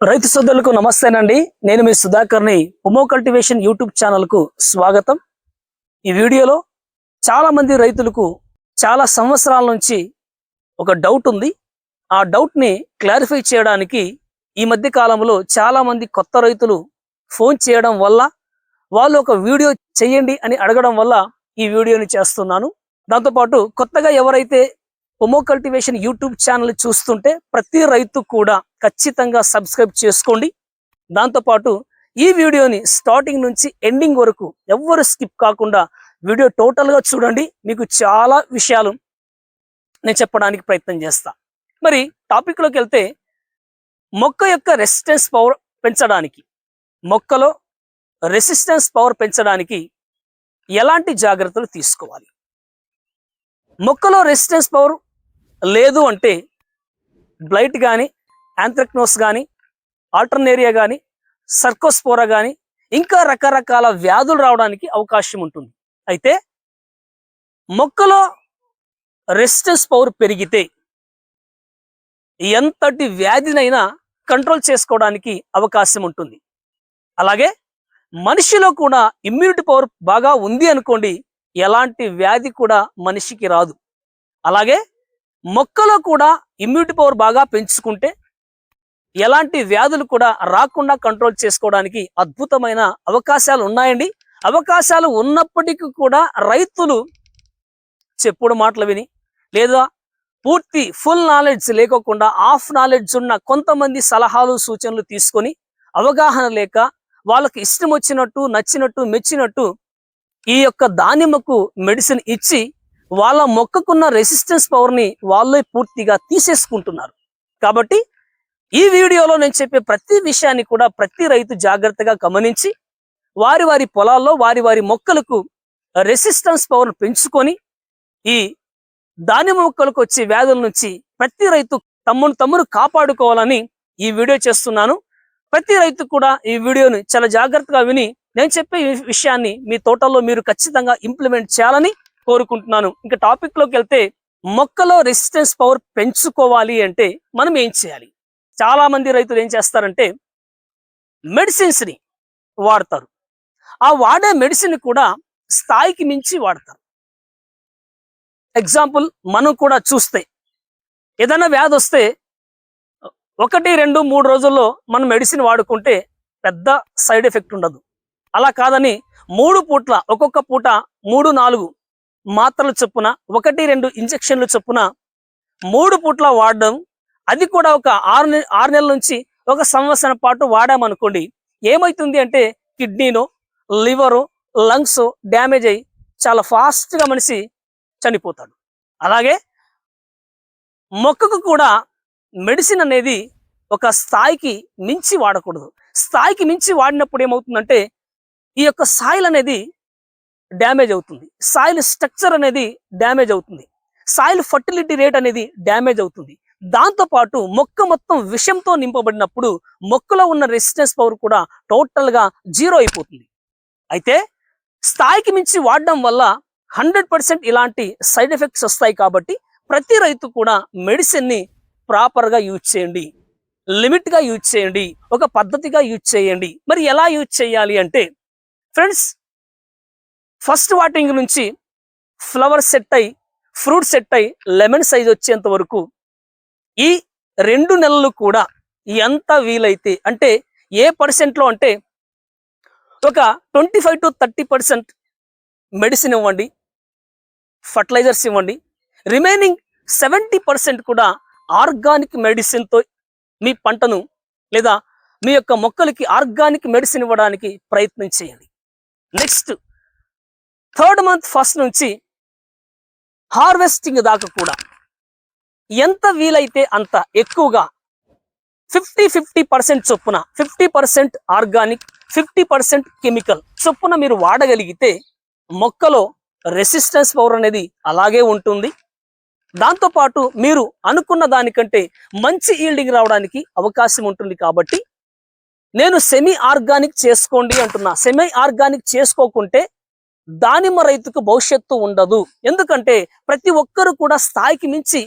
రైతు సోదరులకు నమస్తేనండి. నేను మీ సుధాకర్ని ఉమో కల్టివేషన్ యూట్యూబ్ ఛానల్కు స్వాగతం. ఈ వీడియోలో చాలామంది రైతులకు చాలా సంవత్సరాల నుంచి ఒక డౌట్ ఉంది. ఆ డౌట్ని క్లారిఫై చేయడానికి ఈ మధ్య కాలంలో చాలామంది కొత్త రైతులు ఫోన్ చేయడం వల్ల వాళ్ళు ఒక వీడియో చేయండి అని అడగడం వల్ల ఈ వీడియోని చేస్తున్నాను. దాంతోపాటు కొత్తగా ఎవరైతే ఉమో కల్టివేషన్ యూట్యూబ్ ఛానల్ చూస్తుంటే ప్రతి రైతు కూడా ఖచ్చితంగా సబ్స్క్రైబ్ చేసుకోండి. దాంతోపాటు ఈ వీడియోని స్టార్టింగ్ నుంచి ఎండింగ్ వరకు ఎవ్వరు స్కిప్ కాకుండా వీడియో టోటల్గా చూడండి. మీకు చాలా విషయాలు నేను చెప్పడానికి ప్రయత్నం చేస్తా. మరి టాపిక్లోకి వెళ్తే మొక్క యొక్క రెసిస్టెన్స్ పవర్ పెంచడానికి మొక్కలో రెసిస్టెన్స్ పవర్ పెంచడానికి ఎలాంటి జాగ్రత్తలు తీసుకోవాలి? మొక్కలో రెసిస్టెన్స్ పవర్ లేదు అంటే బ్లైట్ కానీ యాంథ్రక్నోస్ కానీ ఆల్టర్నేరియా కానీ సర్కోస్పోరా కానీ ఇంకా రకరకాల వ్యాధులు రావడానికి అవకాశం ఉంటుంది. అయితే మొక్కలో రెసిస్టెన్స్ పవర్ పెరిగితే ఎంతటి వ్యాధినైనా కంట్రోల్ చేసుకోవడానికి అవకాశం ఉంటుంది. అలాగే మనిషిలో కూడా ఇమ్యూనిటీ పవర్ బాగా ఉంది అనుకోండి ఎలాంటి వ్యాధి కూడా మనిషికి రాదు. అలాగే మొక్కలో కూడా ఇమ్యూనిటీ పవర్ బాగా పెంచుకుంటే ఎలాంటి వ్యాధులు కూడా రాకుండా కంట్రోల్ చేసుకోవడానికి అద్భుతమైన అవకాశాలు ఉన్నాయండి. అవకాశాలు ఉన్నప్పటికీ కూడా రైతులు చెప్పుడు మాటలు విని లేదా పూర్తి ఫుల్ నాలెడ్జ్ లేకోకుండా హాఫ్ నాలెడ్జ్ ఉన్న కొంతమంది సలహాలు సూచనలు తీసుకొని అవగాహన లేక వాళ్ళకి ఇష్టం వచ్చినట్టు నచ్చినట్టు మెచ్చినట్టు ఈ యొక్క దానిమ్మకు మెడిసిన్ ఇచ్చి వాళ్ళ మొక్కకున్న రెసిస్టెన్స్ పవర్ని వాళ్ళే పూర్తిగా తీసేసుకుంటున్నారు. కాబట్టి ఈ వీడియోలో నేను చెప్పే ప్రతి విషయాన్ని కూడా ప్రతి రైతు జాగ్రత్తగా గమనించి వారి వారి పొలాల్లో వారి వారి మొక్కలకు రెసిస్టెన్స్ పవర్ పెంచుకొని ఈ దానిమ్మ మొక్కలకు వచ్చే వ్యాధుల నుంచి ప్రతి రైతు తమ్మును తమ్మును కాపాడుకోవాలని ఈ వీడియో చేస్తున్నాను. ప్రతి రైతు కూడా ఈ వీడియోని చాలా జాగ్రత్తగా విని నేను చెప్పే ఈ విషయాన్ని మీ తోటల్లో మీరు ఖచ్చితంగా ఇంప్లిమెంట్ చేయాలని కోరుకుంటున్నాను. ఇంకా టాపిక్లోకి వెళ్తే మొక్కలో రెసిస్టెన్స్ పవర్ పెంచుకోవాలి అంటే మనం ఏం చేయాలి? చాలా మంది రైతులు ఏం చేస్తారంటే మెడిసిన్స్ని వాడతారు. ఆ వాడే మెడిసిన్ కూడా స్థాయికి మించి వాడతారు. ఎగ్జాంపుల్ మనం కూడా చూస్తే ఏదైనా వ్యాధి వస్తే ఒకటి రెండు మూడు రోజుల్లో మనం మెడిసిన్ వాడుకుంటే పెద్ద సైడ్ ఎఫెక్ట్ ఉండదు. అలా కాదని మూడు పూట్ల ఒక్కొక్క పూట మూడు నాలుగు మాత్రలు చొప్పున ఒకటి రెండు ఇంజెక్షన్లు చొప్పున మూడు పూట్ల వాడడం అది కూడా ఒక ఆరు ఆరు నెలల నుంచి ఒక సంవత్సరం పాటు వాడామనుకోండి ఏమవుతుంది అంటే కిడ్నీను లివరు లంగ్స్ డ్యామేజ్ అయ్యి చాలా ఫాస్ట్గా మనిషి చనిపోతాడు. అలాగే మొక్కకు కూడా మెడిసిన్ అనేది ఒక స్థాయికి మించి వాడకూడదు. స్థాయికి మించి వాడినప్పుడు ఏమవుతుందంటే ఈ యొక్క సాయిల్ అనేది డ్యామేజ్ అవుతుంది. సాయిల్ స్ట్రక్చర్ అనేది డ్యామేజ్ అవుతుంది. సాయిల్ ఫర్టిలిటీ రేట్ అనేది డ్యామేజ్ అవుతుంది. దాంతోపాటు మొక్క మొత్తం విషంతో నింపబడినప్పుడు మొక్కలో ఉన్న రెసిస్టెన్స్ పవర్ కూడా టోటల్గా జీరో అయిపోతుంది. అయితే స్థాయికి మించి వాడడం వల్ల హండ్రెడ్ పర్సెంట్ ఇలాంటి సైడ్ ఎఫెక్ట్స్ వస్తాయి కాబట్టి ప్రతి రైతు కూడా మెడిసిన్ని ప్రాపర్గా యూజ్ చేయండి. లిమిట్గా యూజ్ చేయండి. ఒక పద్ధతిగా యూజ్ చేయండి. మరి ఎలా యూజ్ చేయాలి అంటే ఫ్రెండ్స్ ఫస్ట్ వాటింగ్ నుంచి ఫ్లవర్ సెట్ అయి ఫ్రూట్ సెట్ అయి లెమన్ సైజ్ వచ్చేంత వరకు ఈ రెండు నెలలు కూడా ఎంత వీలైతే అంటే ఏ పర్సెంట్లో అంటే ఒక twenty five to thirty percent medicine ఇవ్వండి ఫర్టిలైజర్స్ ఇవ్వండి రిమైనింగ్ సెవెంటీ పర్సెంట్ కూడా ఆర్గానిక్ మెడిసిన్తో మీ పంటను లేదా మీ యొక్క మొక్కలకి ఆర్గానిక్ మెడిసిన్ ఇవ్వడానికి ప్రయత్నం చేయండి. నెక్స్ట్ థర్డ్ మంత్ ఫస్ట్ నుంచి హార్వెస్టింగ్ దాకా కూడా ఎంత వీలైతే అంత ఎక్కువగా ఫిఫ్టీ ఫిఫ్టీ పర్సెంట్ చొప్పున fifty percent organic fifty percent chemical చొప్పున మీరు వాడగలిగితే మొక్కలో రెసిస్టెన్స్ పవర్ అనేది అలాగే ఉంటుంది. దాంతోపాటు మీరు అనుకున్న దానికంటే మంచి ఈల్డింగ్ రావడానికి అవకాశం ఉంటుంది కాబట్టి నేను సెమీ ఆర్గానిక్ చేసుకోండి అంటున్నా. సెమీ ఆర్గానిక్ చేసుకోకుంటే దానిమ్మ రైతుకు భవిష్యత్తు ఉండదు. ఎందుకంటే ప్రతి ఒక్కరు కూడా స్థాయికి మించి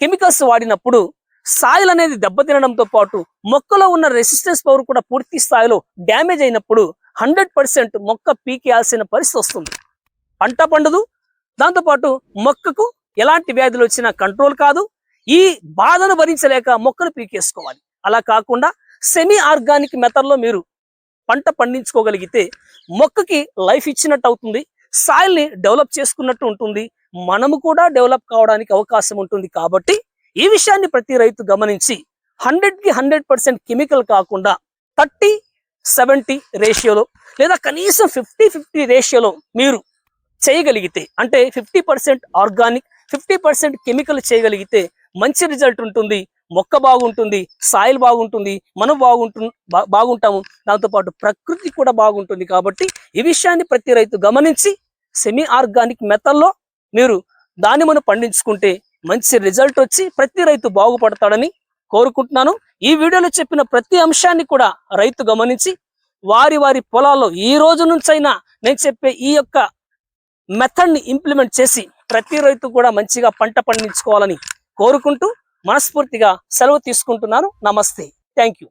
కెమికల్స్ వాడినప్పుడు సాయిల్ అనేది దెబ్బతినడంతో పాటు మొక్కలో ఉన్న రెసిస్టెన్స్ పవర్ కూడా పూర్తి స్థాయిలో డ్యామేజ్ అయినప్పుడు హండ్రెడ్ పర్సెంట్ మొక్క పీకేయాల్సిన పరిస్థితి వస్తుంది. పంట పండదు దాంతోపాటు మొక్కకు ఎలాంటి వ్యాధులు వచ్చినా కంట్రోల్ కాదు ఈ బాధను భరించలేక మొక్కను పీకేసుకోవాలి. అలా కాకుండా సెమీ ఆర్గానిక్ మెథడ్లో మీరు పంట పండించుకోగలిగితే మొక్కకి లైఫ్ ఇచ్చినట్టు అవుతుంది సాయిల్ని డెవలప్ చేసుకున్నట్టు ఉంటుంది మనము కూడా డెవలప్ కావడానికి అవకాశం ఉంటుంది కాబట్టి ఈ విషయాన్ని ప్రతి రైతు గమనించి హండ్రెడ్కి హండ్రెడ్ పర్సెంట్ కెమికల్ కాకుండా థర్టీ సెవెంటీ రేషియోలో లేదా కనీసం ఫిఫ్టీ ఫిఫ్టీ రేషియోలో మీరు చేయగలిగితే అంటే fifty percent organic fifty percent chemical చేయగలిగితే మంచి రిజల్ట్ ఉంటుంది మొక్క బాగుంటుంది సాయిల్ బాగుంటుంది మనం బాగుంటు బా- బాగుంటాము. దాంతోపాటు ప్రకృతి కూడా బాగుంటుంది కాబట్టి ఈ విషయాన్ని ప్రతి రైతు గమనించి సెమీ ఆర్గానిక్ మెథడ్లో మీరు దానిమ్మను పండించుకుంటే మంచి రిజల్ట్ వచ్చి ప్రతి రైతు బాగుపడతాడని కోరుకుంటున్నాను. ఈ వీడియోలో చెప్పిన ప్రతి అంశాన్ని కూడా రైతు గమనించి వారి వారి పొలాల్లో ఈ రోజు నుంచైనా నేను చెప్పే ఈ యొక్క మెథడ్ని ఇంప్లిమెంట్ చేసి ప్రతి రైతు కూడా మంచిగా పంట పండించుకోవాలని కోరుకుంటూ మనస్ఫూర్తిగా సెలవు తీసుకుంటున్నాను. నమస్తే. Thank you.